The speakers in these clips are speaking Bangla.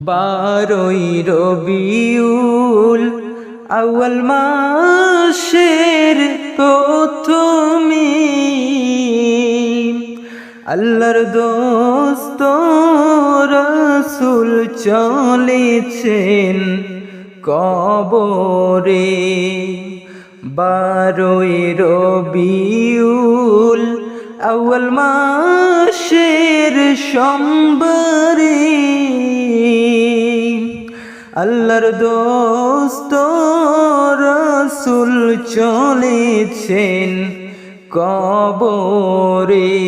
বারোই রবিউল আউয়াল মাসের প্রথমে আল্লাহর দোস্ত রসুল চলেছেন কবরে। বারোই রবিউল আউয়াল মাসের সম্বরে আল্লাহর দোস্ত রসুল চলেছেন কবরে।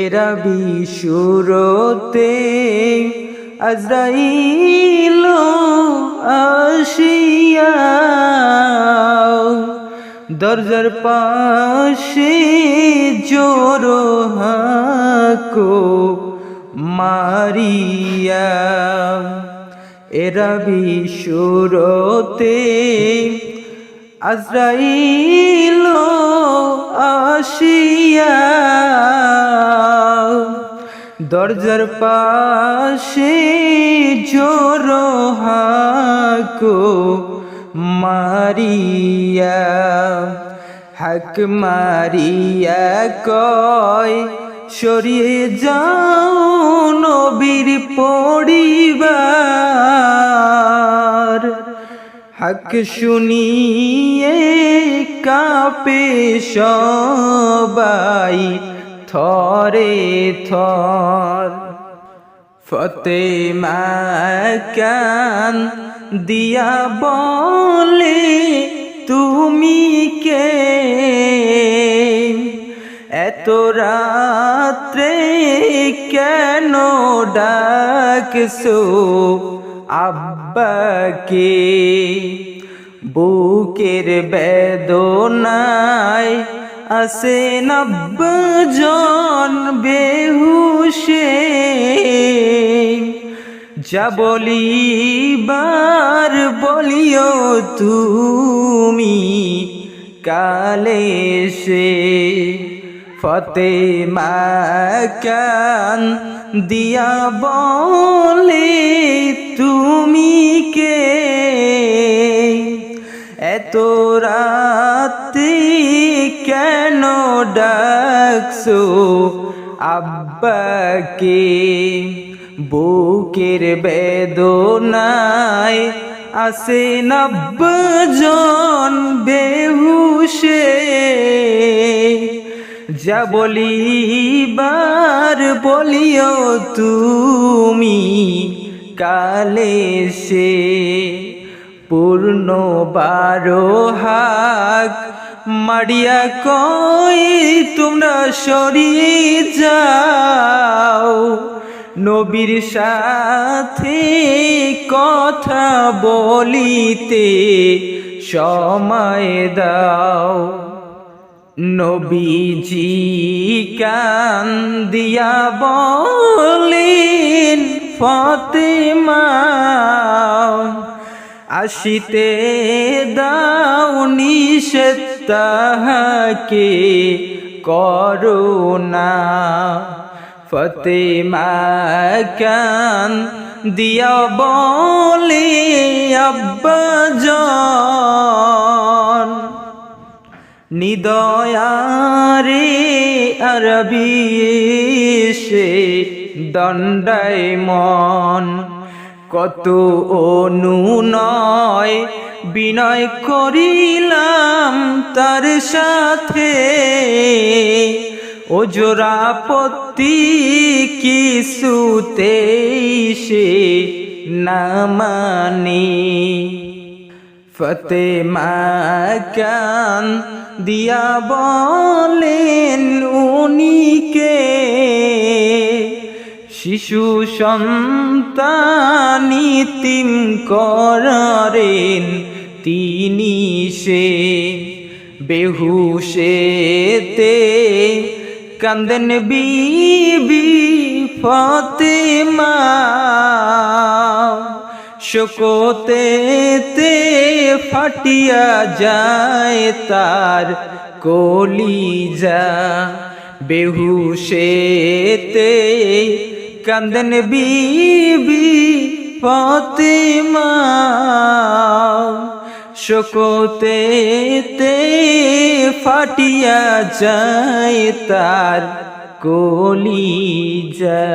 এরা বিশুরতে আজরাইল আসিয়া দরজার পাশে জোরো হাকো মারিয়া। এরা বিশুরতে আজরাইল আসিয়া দরজার পাশে জোরো হাকো মারিয়া, হক মারিয়া কয়, সরিয়ে যাও নবীর পরিবার হক শুনিয়ে কাপে সবাই থরে থর। ফতে কান দিয়া বলে তুমি কে? এত রাত্রে কেন ডাকছো? আব্বাকে বুকের বেদনায় আসে নব্বজন বেহুশে। যা বলিবার বলিও তুমি কালে সে ফতে কান দিয়া বলে, তুমি কে? এত রাতে কেন ডাকছো আব্বাকে? বুকের বেদনায় আসে নব্বজন বেহুশে। যা বলিবার বলিও তুমি, কালে সে পূর্ণ বারো হাক মারিয়া কই তোমরা সরিয়ে যাও। নবীর সাথে কথা বলিতে সময় দাও। নবীজি কান দিয়া বলেন ফতেমা আসিতে দাও নিষেধ করোনা ফতেমা কান দিয়া বলে আব্বাজন নিদয়ারে আরবি সে দণ্ডায় মন। কত অনুনয় বিনয় করিলাম তার সাথে। ও জোড়াপতি কিছুতেই সে না মানে। ফতেমা কান দিয়া বলেন উনিকে শিশু সন্তানিতিম করেন তিনি সে বেহুশেতে কান্দেন বিবি ফতেমা শোকতে তে ফাটিয়া যায় তার কলিজা। বেহুশেতে কান্দন বিবি ফতেমা। শোকতে তে ফাটিয়া যায় তার কলিজা।